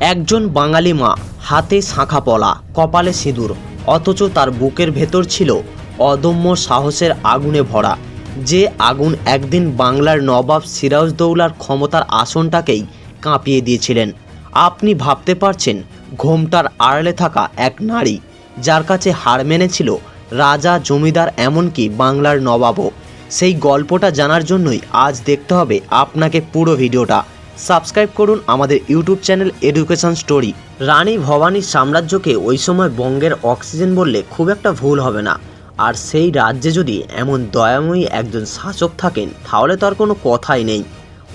একজন বাঙালি মা, হাতে শাঁখা পলা, কপালে সিঁদুর। অথচ তার বুকের ভেতর ছিল অদম্য সাহসের আগুনে ভরা। যে আগুন একদিন বাংলার নবাব সিরাজদৌলার ক্ষমতার আসনটাকেই কাঁপিয়ে দিয়েছিলেন। আপনি ভাবতে পারছেন, ঘোমটার আড়ালে থাকা এক নারী, যার কাছে হার মেনেছিল রাজা, জমিদার, এমনকি বাংলার নবাবও। সেই গল্পটা জানার জন্যই আজ দেখতে হবে আপনাকে পুরো ভিডিওটা। সাবস্ক্রাইব করুন আমাদের YouTube channel education story Rani ভবানীর সাম্রাজ্যকে ওই সময় বঙ্গের অক্সিজেন বললে খুব একটা ভুল হবে না। আর সেই রাজ্যে যদি এমন দয়াময়ী একজন শাসক থাকেন, তাহলে তো আর কোনো কথাই নেই।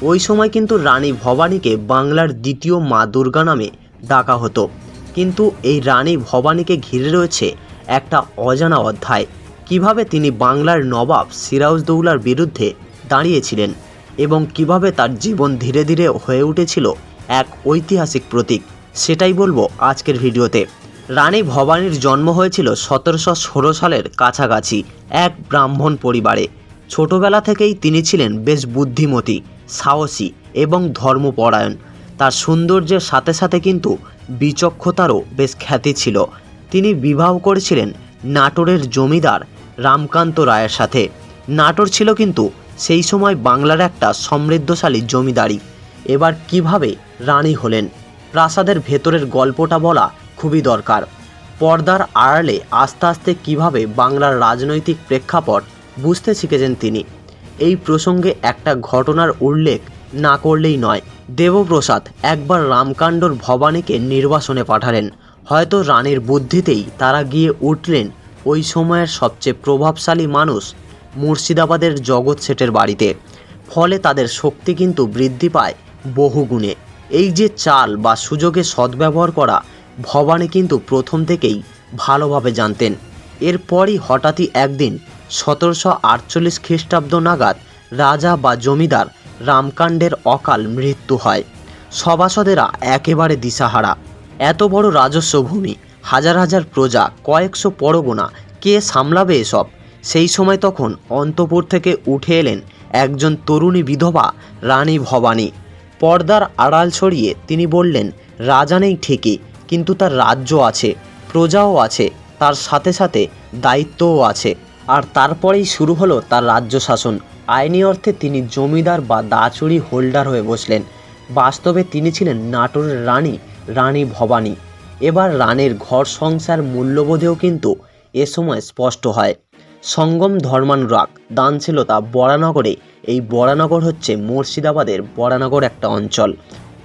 ওই সময় কিন্তু রানী ভবানীকে বাংলার দ্বিতীয় মা দুর্গা নামে ডাকা হতো। কিন্তু এই রানী ভবানীকে ঘিরে রয়েছে একটা অজানা অধ্যায়। কীভাবে তিনি বাংলার নবাব সিরাজদৌলার বিরুদ্ধে দাঁড়িয়েছিলেন? এবং কীভাবে তার জীবন ধীরে ধীরে হয়ে উঠেছিল এক ঐতিহাসিক প্রতীক। সেটাই বলব আজকের ভিডিওতে। রানী ভবানীর জন্ম হয়েছিল সতেরোশো ষোলো সালের কাছাকাছি এক ব্রাহ্মণ পরিবারে। ছোটবেলা থেকেই তিনি ছিলেন বেশ বুদ্ধিমতী, সাহসী এবং ধর্মপরায়ণ। তার সৌন্দর্যের সাথে সাথে কিন্তু বিচক্ষতারও বেশ খ্যাতি ছিল। তিনি বিবাহ করেছিলেন নাটোরের জমিদার রামকান্ত রায়ের সাথে। নাটোর ছিল কিন্তু সেই সময় বাংলার একটা সমৃদ্ধশালী জমিদারি। এবার কীভাবে রানী হলেন? প্রাসাদের ভেতরের গল্পটা বলা খুবই দরকার। পর্দার আড়ালে আস্তে আস্তে কীভাবে বাংলার রাজনৈতিক প্রেক্ষাপট বুঝতে শিখেছেন তিনি। এই প্রসঙ্গে একটা ঘটনার উল্লেখ না করলেই নয়। দেবপ্রসাদ একবার রামকাণ্ডর ভবানীকে নির্বাসনে পাঠালেন। হয়তো রানীর বুদ্ধিতেই তারা গিয়ে উঠলেন। ওই সময়ের সবচেয়ে প্রভাবশালী মানুষ মুর্শিদাবাদের জগৎ শেঠের বাড়িতে। ফলে তাদের শক্তি কিন্তু বৃদ্ধি পায় বহুগুণে। এই যে চাল বা সুযোগে সদ্ব্যবহার করা, ভবানী কিন্তু প্রথম থেকেই ভালোভাবে জানতেন। এরপরই হঠাৎই একদিন সতেরোশো আটচল্লিশ খ্রিস্টাব্দ নাগাদ রাজা বা জমিদার রামকাণ্ডের অকাল মৃত্যু হয়। সভাসদেরা একেবারে দিশাহারা। এত বড় রাজস্ব ভূমি, হাজার হাজার প্রজা, কয়েকশো পরগনা কে সামলাবে এসব? সেই সময় তখন অন্তপুর থেকে উঠে এলেন একজন তরুণী বিধবা রানী ভবানী। পর্দার আড়াল ছড়িয়ে তিনি বললেন, রাজা নেই ঠিকই, কিন্তু তার রাজ্য আছে, প্রজাও আছে, তার সাথে সাথে দায়িত্বও আছে, আর তারপরেই শুরু হলো তার রাজ্য শাসন। আইনি অর্থে তিনি জমিদার বা দাচুরি হোল্ডার হয়ে বসলেন। বাস্তবে তিনি ছিলেন নাটোরের রানী রানী ভবানী। এবার রানীর ঘর সংসার মূল্যবোধেও কিন্তু এ সময় স্পষ্ট হয়। সঙ্গম ধর্মানুরাগ। দানশীলতা বরানগরে। এই বরানগর হচ্ছে মুর্শিদাবাদের বরানগর একটা অঞ্চল।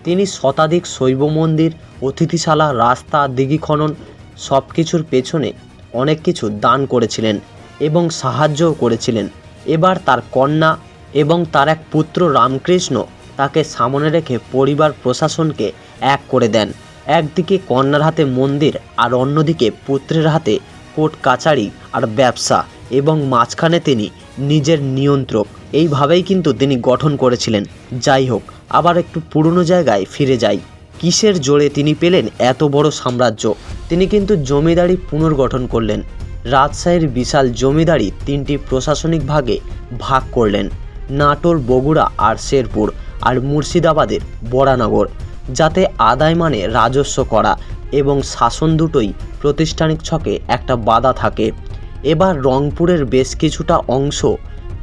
তিনি শতাধিক শৈব মন্দির, অতিথিশালা, রাস্তা, দিঘি খনন সব কিছুর পেছনে অনেক কিছু দান করেছিলেন এবং সাহায্যও করেছিলেন। এবার তার কন্যা এবং তার এক পুত্র রামকৃষ্ণ তাকে সামনে রেখে পরিবার প্রশাসনকে এক করে দেন। একদিকে কন্যার হাতে মন্দির আর অন্যদিকে পুত্রের হাতে কোর্ট, কাচারি আর ব্যবসা। এবং মাঝখানে তিনি নিজের নিয়ন্ত্রক। এইভাবেই কিন্তু তিনি গঠন করেছিলেন। যাই হোক, আবার একটু পুরনো জায়গায় ফিরে যাই। কিসের জোরে তিনি পেলেন এত বড় সাম্রাজ্য? তিনি কিন্তু জমিদারি পুনর্গঠন করলেন। রাজশাহীর বিশাল জমিদারি তিনটি প্রশাসনিক ভাগে ভাগ করলেন। নাটোর, বগুড়া আর শেরপুর আর মুর্শিদাবাদের বরানগর যাতে আদায় মানে রাজস্ব করা এবং শাসন দুটোই প্রতিষ্ঠানিক ছকে একটা বাধা থাকে। এবার রংপুরের বেশ কিছুটা অংশ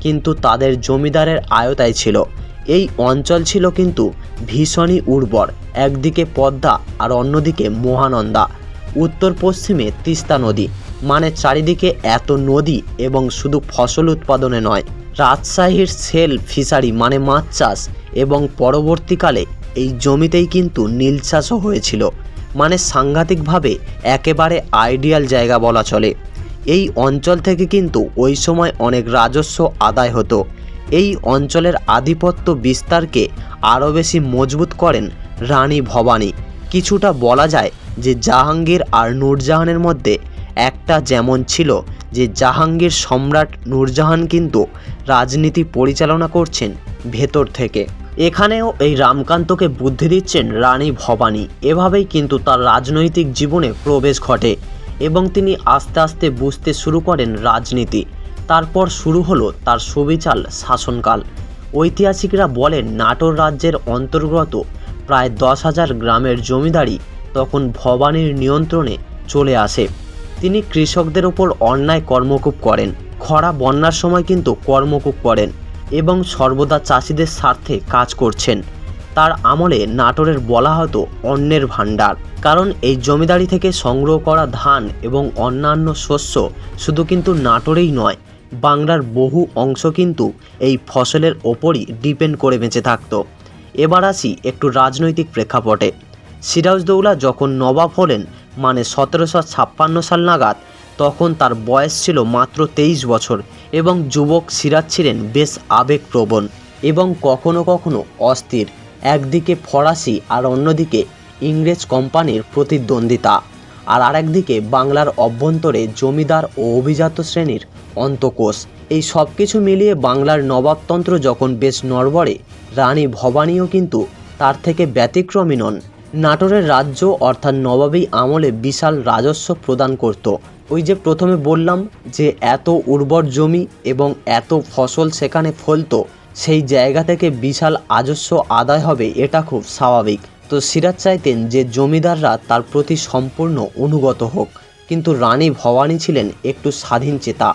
কিন্তু তাদের জমিদারের আয়তায় ছিল। এই অঞ্চল ছিল কিন্তু ভীষণই উর্বর, একদিকে পদ্মা আর অন্যদিকে মহানন্দা। উত্তর পশ্চিমে তিস্তা নদী মানে চারিদিকে এত নদী এবং শুধু ফসল উৎপাদনে নয়, রাজশাহীর সেল, ফিশারি মানে মাছ চাষ এবং পরবর্তীকালে এই জমিতেই কিন্তু নীল চাষও হয়েছিল। মানে সাংঘাতিকভাবে একেবারে আইডিয়াল জায়গা বলা চলে। এই অঞ্চল থেকে কিন্তু ওই সময় অনেক রাজস্ব আদায় হতো। এই অঞ্চলের আধিপত্য বিস্তারকে আরও বেশি মজবুত করেন রানী ভবানী। কিছুটা বলা যায় যে জাহাঙ্গীর আর নূরজাহানের মধ্যে একটা যেমন ছিল যে জাহাঙ্গীর সম্রাট নূরজাহান কিন্তু রাজনীতি পরিচালনা করছেন ভেতর থেকে। এখানেও এই রামকান্তকে বুদ্ধি দিচ্ছেন রানী ভবানী। এভাবেই কিন্তু তার রাজনৈতিক জীবনে প্রবেশ ঘটে। এবং তিনি আস্তে আস্তে বুঝতে শুরু করেন রাজনীতি। তারপর শুরু হলো তার সুবিচাল শাসনকাল। ঐতিহাসিকরা বলেন, নাটোর রাজ্যের অন্তর্গত প্রায় দশ হাজার গ্রামের জমিদারি তখন ভবানীর নিয়ন্ত্রণে চলে আসে। তিনি কৃষকদের ওপর অন্যায় কর্মকূপ করেন। খরা বন্যার সময় কিন্তু কর্মকূপ করেন এবং সর্বদা চাষিদের স্বার্থে কাজ করছেন। তার আমলে নাটোরের বলা হতো অন্যের ভাণ্ডার। কারণ এই জমিদারি থেকে সংগ্রহ করা ধান এবং অন্যান্য শস্য শুধু কিন্তু নাটোরেই নয়, বাংলার বহু অংশ কিন্তু এই ফসলের ওপরই ডিপেন্ড করে বেঁচে থাকতো। এবার আসি একটু রাজনৈতিক প্রেক্ষাপটে। সিরাজদৌলা যখন নবাব হলেন মানে সতেরোশো ছাপ্পান্ন সাল নাগাদ, তখন তার বয়স ছিল মাত্র তেইশ বছর এবং যুবক সিরাজ ছিলেন বেশ আবেগপ্রবণ এবং কখনো কখনো অস্থির। একদিকে ফরাসি আর অন্যদিকে ইংরেজ কোম্পানির প্রতিদ্বন্দ্বিতা। আর আরেকদিকে বাংলার অভ্যন্তরে জমিদার ও অভিজাত শ্রেণির অন্তকোষ। এই সব কিছু মিলিয়ে বাংলার নবাবতন্ত্র যখন বেশ নড়বড়ে, রানী ভবানীও কিন্তু তার থেকে ব্যতিক্রমী নন। নাটোরের রাজ্য অর্থাৎ নবাবী আমলে বিশাল রাজস্ব প্রদান করত। ওই যে প্রথমে বললাম যে, এত উর্বর জমি এবং এত ফসল সেখানে ফলতো সেই জায়গা থেকে বিশাল আজস্ব আদায় হবে এটা খুব স্বাভাবিক। তো সিরাজ চাইতেন যে জমিদাররা তার প্রতি সম্পূর্ণ অনুগত হোক। কিন্তু রানী ভবানী ছিলেন একটু স্বাধীন চেতা।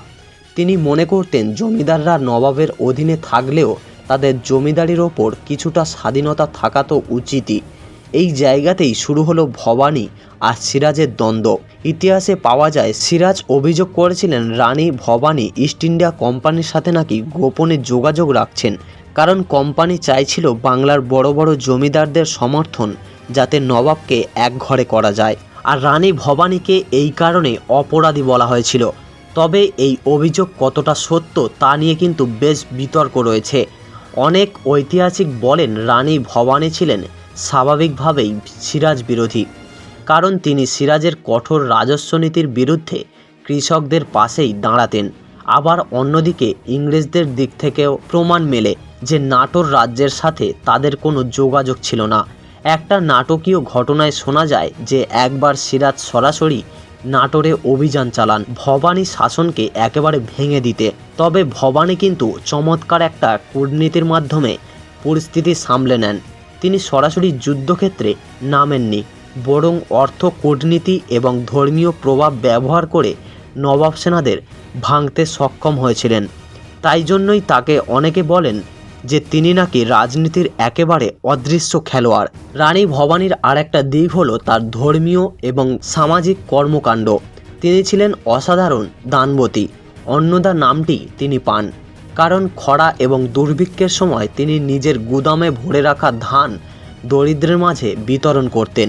তিনি মনে করতেন জমিদাররা নবাবের অধীনে থাকলেও তাদের জমিদারির ওপর কিছুটা স্বাধীনতা থাকা তো উচিতই। এই জায়গাতেই শুরু হলো ভবানী আর সিরাজের দ্বন্দ্ব। ইতিহাসে পাওয়া যায় সিরাজ অভিযোগ করেছিলেন, রানী ভবানী ইস্ট ইন্ডিয়া কোম্পানির সাথে নাকি গোপনে যোগাযোগ রাখছেন। কারণ কোম্পানি চাইছিল বাংলার বড় বড় জমিদারদের সমর্থন যাতে নবাবকে এক ঘরে করা যায়। আর রানী ভবানীকে এই কারণে অপরাধী বলা হয়েছিল। তবে এই অভিযোগ কতটা সত্য তা নিয়ে কিন্তু বেশ বিতর্ক রয়েছে। অনেক ঐতিহাসিক বলেন রানী ভবানী ছিলেন স্বাভাবিকভাবেই সিরাজ বিরোধী। কারণ তিনি সিরাজের কঠোর রাজস্ব নীতির বিরুদ্ধে কৃষকদের পাশেই দাঁড়াতেন। আবার অন্যদিকে ইংরেজদের দিক থেকেও প্রমাণ মেলে যে নাটোর রাজ্যের সাথে তাদের কোনো যোগাযোগ ছিল না। একটা নাটকীয় ঘটনায় শোনা যায় যে একবার সিরাজ সরাসরি নাটোরে অভিযান চালান ভবানী শাসনকে একেবারে ভেঙে দিতে। তবে ভবানী কিন্তু চমৎকার একটা কূটনীতির মাধ্যমে পরিস্থিতি সামলে নেন। তিনি সরাসরি যুদ্ধক্ষেত্রে নামেননি, বরং অর্থ কূটনীতি এবং ধর্মীয় প্রভাব ব্যবহার করে নবাব সেনাদের ভাঙতে সক্ষম হয়েছিলেন। তাই জন্যই তাকে অনেকে বলেন যে তিনি নাকি রাজনীতির একেবারে অদৃশ্য খেলোয়াড়। রানী ভবানীর আরেকটা দিক হলো তার ধর্মীয় এবং সামাজিক কর্মকাণ্ড। তিনি ছিলেন অসাধারণ দানবতী অন্নদা নামটি তিনি পান। কারণ খরা এবং দুর্ভিক্ষের সময় তিনি নিজের গুদামে ভরে রাখা ধান দরিদ্রের মাঝে বিতরণ করতেন।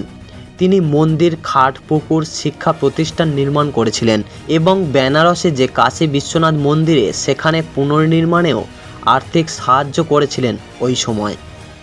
তিনি মন্দির, খাট, পুকুর, শিক্ষা প্রতিষ্ঠান নির্মাণ করেছিলেন এবং বেনারসে যে কাশী বিশ্বনাথ মন্দিরে সেখানে পুনর্নির্মাণেও আর্থিক সাহায্য করেছিলেন ওই সময়।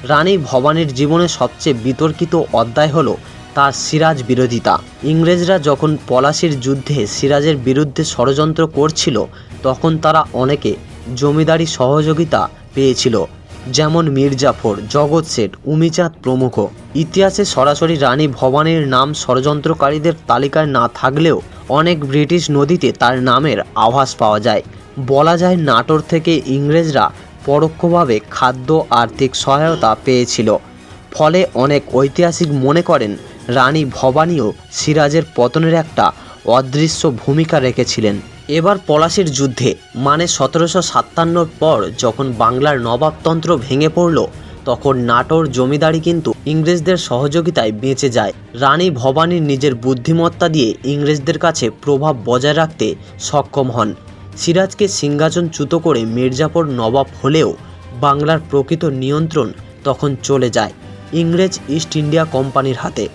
রানী ভবানীর জীবনে সবচেয়ে বিতর্কিত অধ্যায় হলো তার সিরাজ বিরোধিতা। ইংরেজরা যখন পলাশির যুদ্ধে সিরাজের বিরুদ্ধে ষড়যন্ত্র করছিল, তখন তারা অনেকে জমিদারি সহযোগিতা পেয়েছিল। যেমন মির্জাফর, জগৎ শেঠ, উমিচাঁদ প্রমুখ। ইতিহাসে সরাসরি রানী ভবানীর নাম ষড়যন্ত্রকারীদের তালিকায় না থাকলেও অনেক ব্রিটিশ নদীতে তার নামের আভাস পাওয়া যায়। বলা যায় নাটোর থেকে ইংরেজরা পরোক্ষভাবে খাদ্য, আর্থিক সহায়তা পেয়েছিল। ফলে অনেক ঐতিহাসিক মনে করেন রানী ভবানীও সিরাজের পতনের একটা অদৃশ্য ভূমিকা রেখেছিলেন। এবার পলাশির যুদ্ধে মানে সতেরোশো সাতান্নর পর যখন বাংলার নবাবতন্ত্র ভেঙে পড়ল, তখন নাটোর জমিদারি কিন্তু ইংরেজদের সহযোগিতায় বেঁচে যায়। রানী ভবানীর নিজের বুদ্ধিমত্তা দিয়ে ইংরেজদের কাছে প্রভাব বজায় রাখতে সক্ষম হন। সিরাজকে সিংহাসনচ্যুত করে মির্জাপুর নবাব হলেও বাংলার প্রকৃত নিয়ন্ত্রণ তখন চলে যায় ইংরেজ ইস্ট ইন্ডিয়া কোম্পানির হাতে।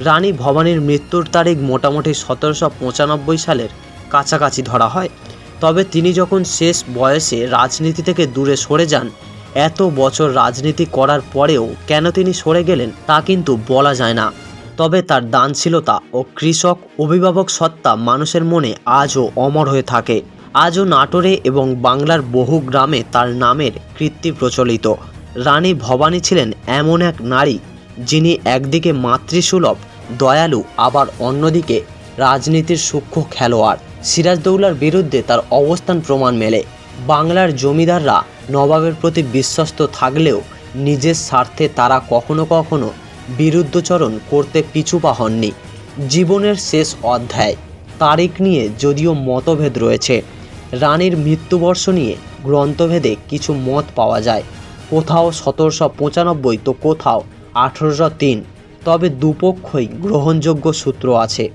রানী ভবানীর মৃত্যুর তারিখ মোটামুটি সতেরোশো পঁচানব্বই সালের কাছাকাছি ধরা হয়। তবে তিনি যখন শেষ বয়সে রাজনীতি থেকে দূরে সরে যান, এত বছর রাজনীতি করার পরেও কেন তিনি সরে গেলেন তা কিন্তু বলা যায় না। তবে তার দানশীলতা ও কৃষক অভিভাবক সত্তা মানুষের মনে আজও অমর হয়ে থাকে। আজও নাটোরে এবং বাংলার বহু গ্রামে তার নামের কীর্তি প্রচলিত। রানী ভবানী ছিলেন এমন এক নারী যিনি একদিকে মাতৃসুলভ, দয়ালু, আবার অন্যদিকে রাজনীতির সূক্ষ্ম খেলোয়াড়। সিরাজদৌলার বিরুদ্ধে তার অবস্থান প্রমাণ মেলে। বাংলার জমিদাররা নবাবের প্রতি বিশ্বস্ত থাকলেও নিজের স্বার্থে তারা কখনো কখনো বিরুদ্ধচরণ করতে পিছুপা হননি। জীবনের শেষ অধ্যায়, তারিখ নিয়ে যদিও মতভেদ রয়েছে। রানীর মৃত্যুবর্ষ নিয়ে গ্রন্থভেদে কিছু মত পাওয়া যায়। কোথাও সতেরোশো পঁচানব্বই তো কোথাও আঠেরোশো তিন, তবে দুপক্ষই গ্রহণযোগ্য সূত্র আছে।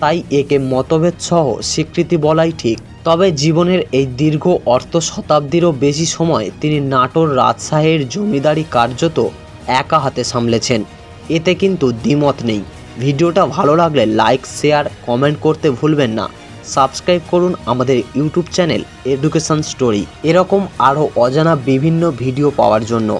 তাই একে মতভেদ সহ স্বীকৃতি বলাই ঠিক। তবে জীবনের এই দীর্ঘ অর্ধ শতাব্দীরও বেশি সময় তিনি নাটোর রাজশাহীর জমিদারি কার্যত একা হাতে সামলেছেন। এতে কিন্তু দ্বিমত নেই। ভিডিওটা ভালো লাগলে লাইক, শেয়ার, কমেন্ট করতে ভুলবেন না। সাবস্ক্রাইব করুন আমাদের ইউটিউব চ্যানেল এডুকেশন স্টোরি। এরকম আরও অজানা বিভিন্ন ভিডিও পাওয়ার জন্য।